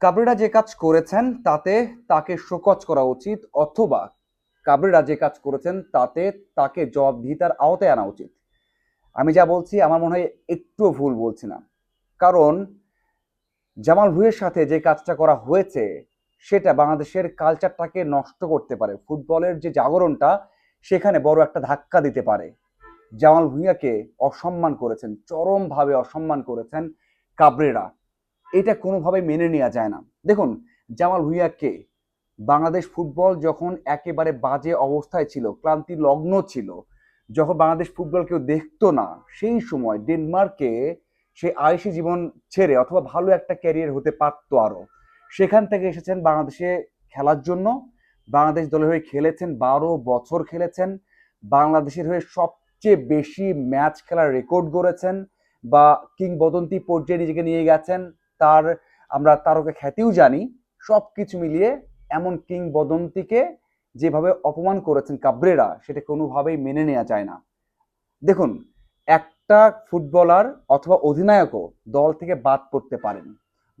Cabrera যে কাজ করেছেন তাতে তাকে শোকজ করা উচিত, অথবা কাবরেরা যে কাজ করেছেন তাতে তাকে জবাবদিহিতার আওতায় আনা উচিত। আমি যা বলছি আমার মনে হয় একটুও ভুল বলছি না। কারণ জামাল ভুঁইয়ের সাথে যে কাজটা করা হয়েছে, সেটা বাংলাদেশের কালচারটাকে নষ্ট করতে পারে। ফুটবলের যে জাগরণটা, সেখানে বড় একটা ধাক্কা দিতে পারে। জামাল ভুঁইয়াকে অসম্মান করেছেন, চরমভাবে অসম্মান করেছেন কাবরেরা। এটা কোনোভাবে মেনে নেওয়া যায় না। দেখুন, জামাল ভুঁইয়াকে বাংলাদেশ ফুটবল যখন একেবারে বাজে অবস্থায় ছিল, ক্লান্তি লগ্ন ছিল, যখন বাংলাদেশ ফুটবল কেউ দেখতো না, সেই সময় ডেনমার্কে সে আয়সী জীবন ছেড়ে অথবা ভালো একটা ক্যারিয়ার হতে পারতো আরও সেখান থেকে এসেছেন বাংলাদেশে খেলার জন্য। বাংলাদেশ দলের হয়ে খেলেছেন, বারো বছর খেলেছেন। বাংলাদেশের হয়ে সবচেয়ে বেশি ম্যাচ খেলার রেকর্ড গড়েছেন বা কিংবদন্তি পর্যায়ে নিজেকে নিয়ে গেছেন। তার, আমরা তারকা খ্যাতিও জানি সব কিছু মিলিয়ে এমন কিংবদন্তিকে যেভাবে অপমান করেছেন কাবরেরা, সেটা কোনোভাবেই মেনে নেওয়া যায় না। দেখুন, একটা ফুটবলার অথবা অধিনায়কও দল থেকে বাদ পড়তে পারেন।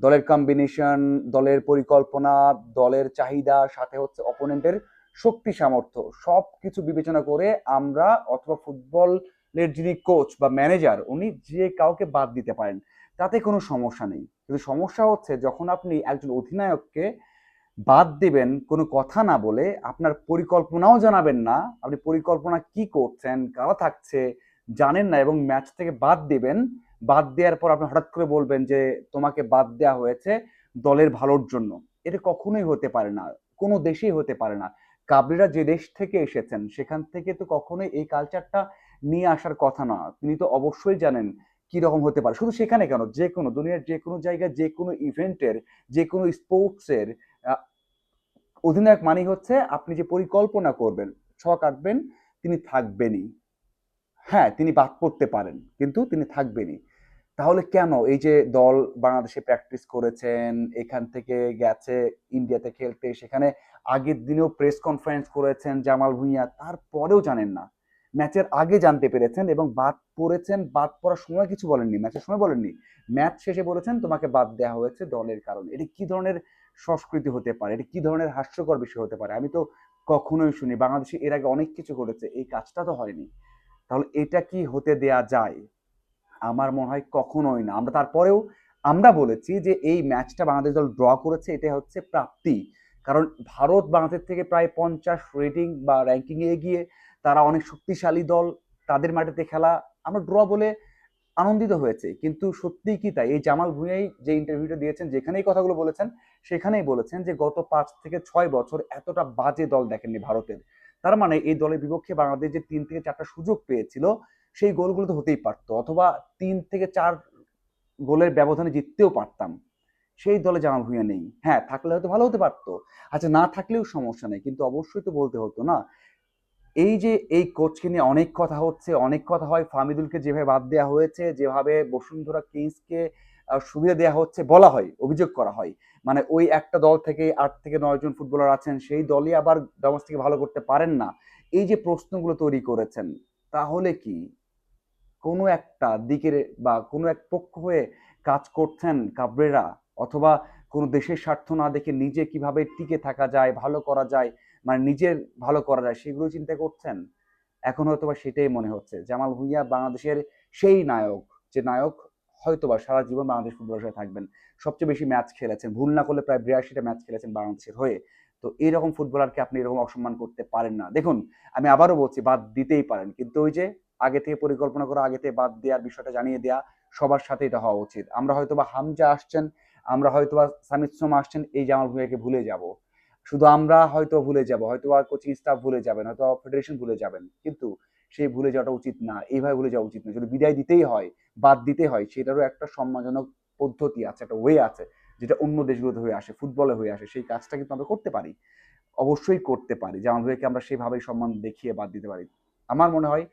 দলের কম্বিনেশন দলের পরিকল্পনা, দলের চাহিদা, সাথে হচ্ছে অপোনেন্টের শক্তি, সামর্থ্য সব কিছু বিবেচনা করে আমরা অথবা ফুটবলের যিনি কোচ বা ম্যানেজার উনি যে কাউকে বাদ দিতে পারেন। তাতে কোনো সমস্যা নেই। কিন্তু সমস্যা হচ্ছে যখন আপনি একজন অধিনায়ককে বাদ দেবেন, কোনো কথা না বলে, আপনার পরিকল্পনাও জানাবেন না, আপনি পরিকল্পনা কি করছেন, কারা থাকছে, জানেন না এবং ম্যাচ থেকে বাদ দিবেন, বাদ দেওয়ার পর আপনি হঠাৎ করে বলবেন যে, তোমাকে বাদ দেওয়া হয়েছে দলের ভালোর জন্য। এটা কখনোই হতে পারে না, কোনো দেশেই হতে পারে না। কাবরিরা যে দেশ থেকে এসেছেন, সেখান থেকে তো কখনোই এই কালচারটা নিয়ে আসার কথা না। তিনি তো অবশ্যই জানেন কি রকম হতে পারে? শুধু সেখানে কেন? যে কোনো দুনিয়ার যে কোনো জায়গায়, যে কোনো ইভেন্টের যে কোনো স্পোর্টসের অধিনায়ক মানে হচ্ছে আপনি যে পরিকল্পনা করবেন ছক আঁকবেন, তিনি থাকবেনই। হ্যাঁ তিনি বাদ পড়তে পারেন, কিন্তু তিনি থাকবেনই। তাহলে কেন এই যে দল বাংলাদেশে প্র্যাকটিস করেছেন, এখান থেকে গেছে, ইন্ডিয়াতে খেলতে, সেখানে আগের দিনেও প্রেস কনফারেন্স করেছেন জামাল ভুঁইয়া, তারপরেও জানেন না। ম্যাচের আগে জানতে পেরেছেন এবং বাদ পড়েছেন, বাদ পড়ার সময় কিছু বলেননি, ম্যাচের সময় বলেননি। ম্যাচ শেষে বলেছেন, তোমাকে বাদ দেওয়া হয়েছে দলের কারণে। এটা কি ধরনের সংস্কৃতি হতে পারে? এটা কি ধরনের হাস্যকর বিষয় হতে পারে? আমি তো কখনোই শুনি, বাংলাদেশে এর আগে অনেক কিছু করেছে এই কাজটা তো হয়নি। তাহলে এটা কি হতে দেয়া যায়? আমার মনে হয় কখনোই না। আমরা তারপরেও আমরা বলেছি যে এই ম্যাচটা বাংলাদেশ দল ড্র করেছে এটা হচ্ছে প্রাপ্তি। কারণ ভারত বাংলাদেশ থেকে প্রায় পঞ্চাশ রেটিং বা র্যাঙ্কিং এ এগিয়ে তারা অনেক শক্তিশালী দল, তাদের মাটিতে খেলা, আমরা ড্র বলে আনন্দিত হয়েছে। কিন্তু সত্যিই কি তাই? এই জামাল ভুঁইয়াই যে ইন্টারভিউটা দিয়েছেন, যেখানেই কথাগুলো বলেছেন, সেখানেই বলেছেন যে গত পাঁচ থেকে ছয় বছর এতটা বাজে দল দেখেননি ভারতের। তার মানে এই দলের বিপক্ষে বাংলাদেশ যে তিন থেকে চারটা সুযোগ পেয়েছিল, সেই গোলগুলো তো হতেই পারতো। অথবা তিন থেকে চার গোলের ব্যবধানে জিততেও পারতাম। সেই দলে জামাল ভুঁইয়া নেই। হ্যাঁ থাকলে হয়তো ভালো হতে পারতো। আচ্ছা না থাকলেও সমস্যা নেই। কিন্তু অবশ্যই তো বলতে হতো না এই যে এই কোচকে নিয়ে অনেক কথা হচ্ছে, অনেক কথা হয়। ফামিদুলকে যেভাবে বাদ দেওয়া হয়েছে, যেভাবে বসুন্ধরা কিংসকে সুবিধা দেওয়া হচ্ছে, বলা হয়, অভিযোগ করা হয়। মানে ওই একটা দল থেকে আট থেকে নয় জন ফুটবলার আছেন, সেই দলই আবার ডোমেস্টিকে ভালো করতে পারেন না। এই যে প্রশ্নগুলো তৈরি করেছেন, তাহলে কি কোনো একটা দিকের বা কোনো এক পক্ষ হয়ে কাজ করছেন কাবরেরা? অথবা কোনো দেশের স্বার্থ না দেখে নিজে কীভাবে টিকে থাকা যায়, ভালো করা যায়? মানে নিজের ভালো করা যায়, সেগুলো চিন্তা করছেন? এখন হয়তোবা সেটাই মনে হচ্ছে। জামাল ভুঁইয়া বাংলাদেশের সেই নায়ক, যে নায়ক হয়তোবা সারা জীবন বাংলাদেশ ফুটবলের থাকবেন, সবচেয়ে বেশি ম্যাচ খেলেছেন, ভুল না করলে প্রায় বিরাশিটা ম্যাচ খেলেছেন বাংলাদেশের হয়ে। তো এইরকম ফুটবলারকে আপনি এরকম অসম্মান করতে পারেন না। দেখুন, আমি আবারও বলছি, বাদ দিতেই পারেন, কিন্তু ওই যে আগে থেকে পরিকল্পনা করা, আগে থেকে বাদ দেওয়ার বিষয়টা জানিয়ে দেওয়া সবার সাথে এটা হওয়া উচিত। আমরা হয়তোবা হামজা আসছেন, আমরা হয়তোবা সামিদ সোমা আসছেন, এই জামাল ভুঁইয়াকে ভুলে যাব। শুধু আমরা হয়তো ভুলে যাব, হয়তো আর কোচিং স্টাফ ভুলে যাবেন, হয়তো ফেডারেশন ভুলে যাবেন, কিন্তু সেই ভুলে যাওয়াটা উচিত না, এইভাবে ভুলে যাওয়া উচিত না। যদি বিদায় দিতেই হয়, বাদ দিতে হয়, সেটারও একটা সম্মানজনক পদ্ধতি আছে, একটা ওয়ে আছে, যেটা অন্য দেশগুলোতে হয়ে আসে ফুটবলে হয়ে আসে, সেই কাজটা কিন্তু আমরা করতে পারি। অবশ্যই করতে পারি জামাল ভুঁইয়াকে আমরা সেভাবেই সম্মান দেখিয়ে বাদ দিতে পারি। আমার মনে হয়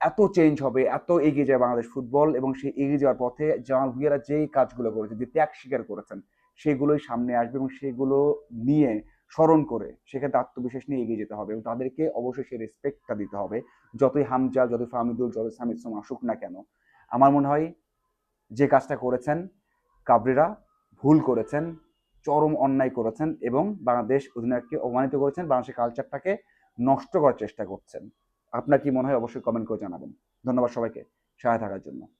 এত চেঞ্জ হবে, এত এগিয়ে যায় বাংলাদেশ ফুটবল এবং সেই এগিয়ে যাওয়ার পথে জামাল ভুঁইয়ারা যেই কাজগুলো করেছে, যে ত্যাগ স্বীকার করেছেন, সেগুলোই সামনে আসবে এবং সেগুলো নিয়ে স্মরণ করে সেক্ষেত্রে আত্মবিশ্বাস নিয়ে এগিয়ে যেতে হবে এবং তাদেরকে অবশ্যই সেই রেসপেক্টটা দিতে হবে। যতই হামজা, যতই ফাহমিদুল, যতই সোম আসুক না কেন, আমার মনে হয় যে কাজটা করেছেন কাবরিরা ভুল করেছেন, চরম অন্যায় করেছেন এবং বাংলাদেশ অধিনায়ককে অপমানিত করেছেন, বাংলাদেশের কালচারটাকে নষ্ট করার চেষ্টা করছেন। আপনার কি মনে হয়? অবশ্যই কমেন্ট করে জানাবেন। ধন্যবাদ সবাইকে। সহায় থাকার জন্য।